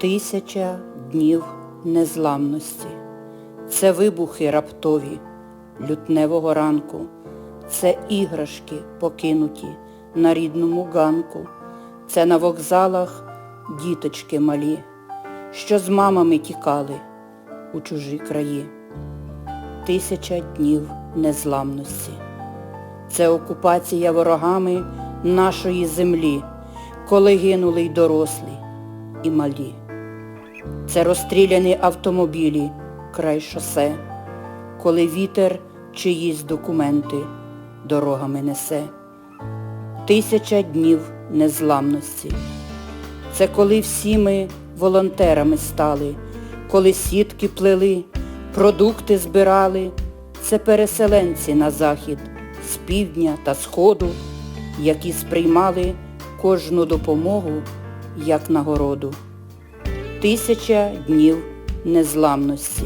Тисяча днів незламності. Це вибухи раптові лютневого ранку. Це іграшки покинуті на рідному ганку. Це на вокзалах діточки малі, що з мамами тікали у чужі краї. Тисяча днів незламності. Це окупація ворогами нашої землі, коли гинули й дорослі, і малі. Це розстріляні автомобілі край шосе, коли вітер чиїсь документи дорогами несе. Тисяча днів незламності. Це коли всі ми волонтерами стали, коли сітки плели, продукти збирали. Це переселенці на захід з півдня та сходу, які сприймали кожну допомогу як нагороду. Тисяча днів незламності.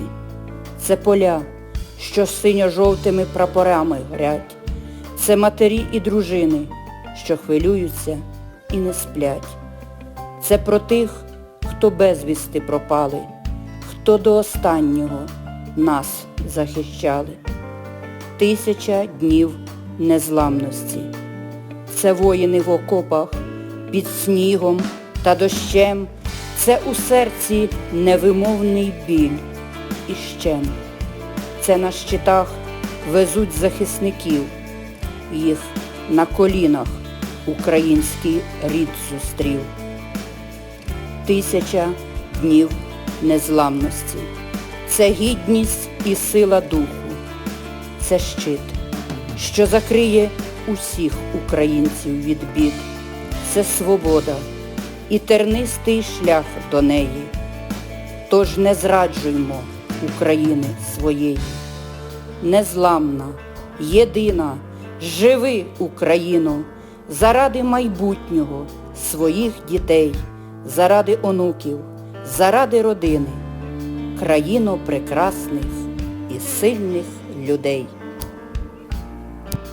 Це поля, що синьо-жовтими прапорами горять. Це матері і дружини, що хвилюються і не сплять. Це про тих, хто безвісти пропали, хто до останнього нас захищали. Тисяча днів незламності. Це воїни в окопах під снігом та дощем. Це у серці невимовний біль і щем. Це на щитах везуть захисників, їх на колінах український рід зустрів. Тисяча днів незламності. Це гідність і сила духу. Це щит, що закриє усіх українців від бід. Це свобода і тернистий шлях до неї. Тож не зраджуймо України своєї. Незламна, єдина, живи Україно, заради майбутнього своїх дітей, заради онуків, заради родини, країно прекрасних і сильних людей.